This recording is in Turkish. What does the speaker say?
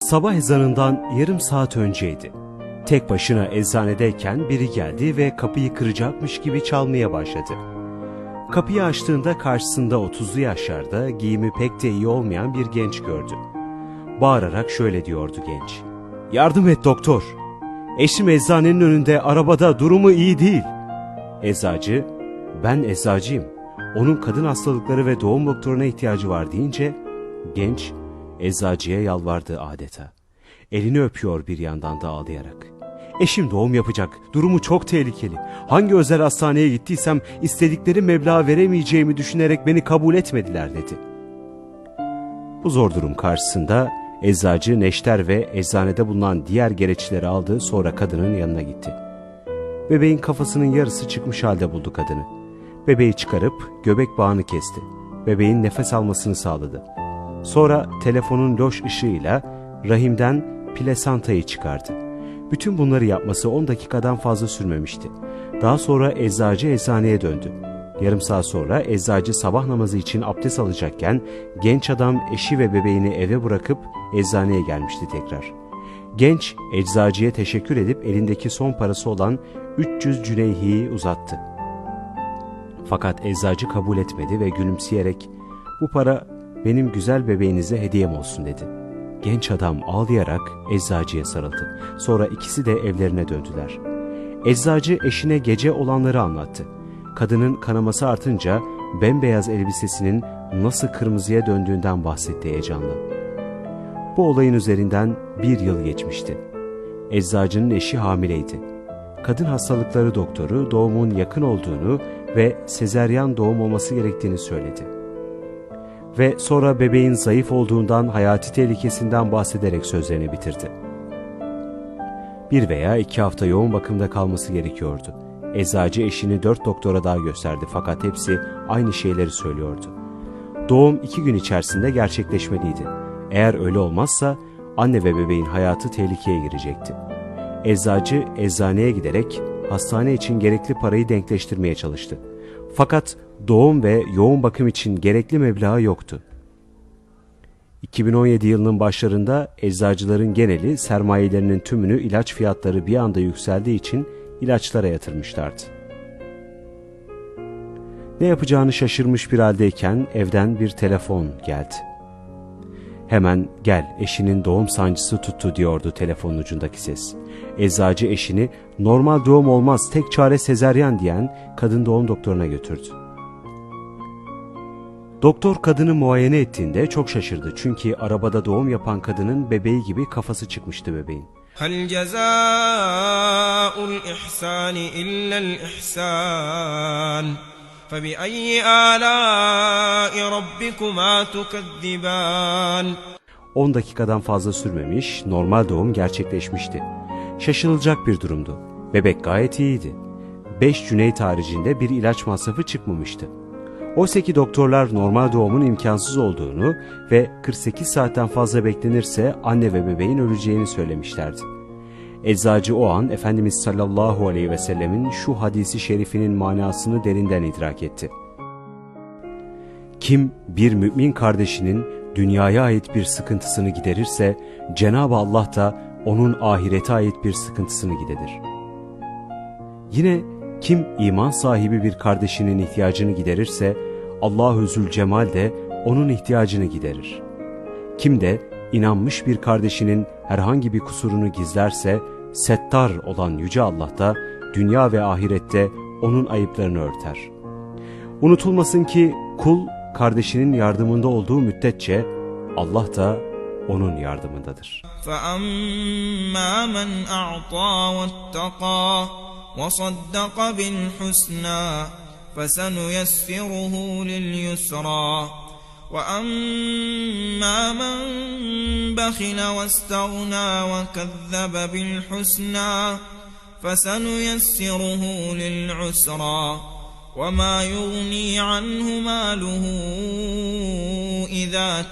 Sabah ezanından yarım saat önceydi. Tek başına eczanedeyken biri geldi ve kapıyı kıracakmış gibi çalmaya başladı. Kapıyı açtığında karşısında 30'lu yaşlarda giyimi pek de iyi olmayan bir genç gördü. Bağırarak şöyle diyordu genç. Yardım et doktor. Eşim eczanenin önünde arabada durumu iyi değil. Eczacı, ben eczacıyım. Onun kadın hastalıkları ve doğum doktoruna ihtiyacı var deyince genç eczacıya yalvardı adeta. Elini öpüyor bir yandan da ağlayarak. Eşim doğum yapacak. Durumu çok tehlikeli. Hangi özel hastaneye gittiysem istedikleri meblağı veremeyeceğimi düşünerek beni kabul etmediler dedi. Bu zor durum karşısında eczacı neşter ve eczanede bulunan diğer gereçleri aldı sonra kadının yanına gitti. Bebeğin kafasının yarısı çıkmış halde buldu kadını. Bebeği çıkarıp göbek bağını kesti. Bebeğin nefes almasını sağladı. Sonra telefonun loş ışığıyla rahimden plasantayı çıkardı. Bütün bunları yapması 10 dakikadan fazla sürmemişti. Daha sonra eczacı eczaneye döndü. Yarım saat sonra eczacı sabah namazı için abdest alacakken genç adam eşi ve bebeğini eve bırakıp eczaneye gelmişti tekrar. Genç eczacıya teşekkür edip elindeki son parası olan 300 cüneyhiyi uzattı. Fakat eczacı kabul etmedi ve gülümseyerek bu para benim güzel bebeğinize hediyem olsun dedi. Genç adam ağlayarak eczacıya sarıldı. Sonra ikisi de evlerine döndüler. Eczacı eşine gece olanları anlattı. Kadının kanaması artınca bembeyaz elbisesinin nasıl kırmızıya döndüğünden bahsetti heyecanla. Bu olayın üzerinden bir yıl geçmişti. Eczacının eşi hamileydi. Kadın hastalıkları doktoru doğumun yakın olduğunu ve sezeryan doğum olması gerektiğini söyledi. Ve sonra bebeğin zayıf olduğundan hayati tehlikesinden bahsederek sözlerini bitirdi. Bir veya iki hafta yoğun bakımda kalması gerekiyordu. Eczacı eşini dört doktora daha gösterdi fakat hepsi aynı şeyleri söylüyordu. Doğum iki gün içerisinde gerçekleşmeliydi. Eğer öyle olmazsa anne ve bebeğin hayatı tehlikeye girecekti. Eczacı eczaneye giderek hastane için gerekli parayı denkleştirmeye çalıştı. Fakat doğum ve yoğun bakım için gerekli meblağı yoktu. 2017 yılının başlarında eczacıların geneli sermayelerinin tümünü ilaç fiyatları bir anda yükseldiği için ilaçlara yatırmışlardı. Ne yapacağını şaşırmış bir haldeyken evden bir telefon geldi. Hemen gel eşinin doğum sancısı tuttu diyordu telefonun ucundaki ses. Eczacı eşini normal doğum olmaz tek çare sezeryan diyen kadın doğum doktoruna götürdü. Doktor kadını muayene ettiğinde çok şaşırdı çünkü arabada doğum yapan kadının bebeği gibi kafası çıkmıştı bebeğin. هل جزاء الإحسان إلا الإحسان فبأي آلاء ربكما تكذبان 10 dakikadan fazla sürmemiş, normal doğum gerçekleşmişti. Şaşılacak bir durumdu. Bebek gayet iyiydi. 5 Cüneyt haricinde bir ilaç masrafı çıkmamıştı. Oysa ki doktorlar normal doğumun imkansız olduğunu ve 48 saatten fazla beklenirse anne ve bebeğin öleceğini söylemişlerdi. Eczacı o an Efendimiz sallallahu aleyhi ve sellemin şu hadisi şerifinin manasını derinden idrak etti. Kim bir mümin kardeşinin dünyaya ait bir sıkıntısını giderirse Cenab-ı Allah da onun ahirete ait bir sıkıntısını giderir. Yine kim iman sahibi bir kardeşinin ihtiyacını giderirse Allahü Zülcemal de onun ihtiyacını giderir. Kim de inanmış bir kardeşinin herhangi bir kusurunu gizlerse settar olan Yüce Allah da dünya ve ahirette onun ayıplarını örter. Unutulmasın ki kul kardeşinin yardımında olduğu müddetçe Allah da onun yardımındadır. فأما من أعطى واتقى وصدق بالحسنى فسنيسره لليسرى. وأما من بخل واستغنى وكذب بالحسنى فسنيسره للعسرى. وما يغني عنه ماله إذا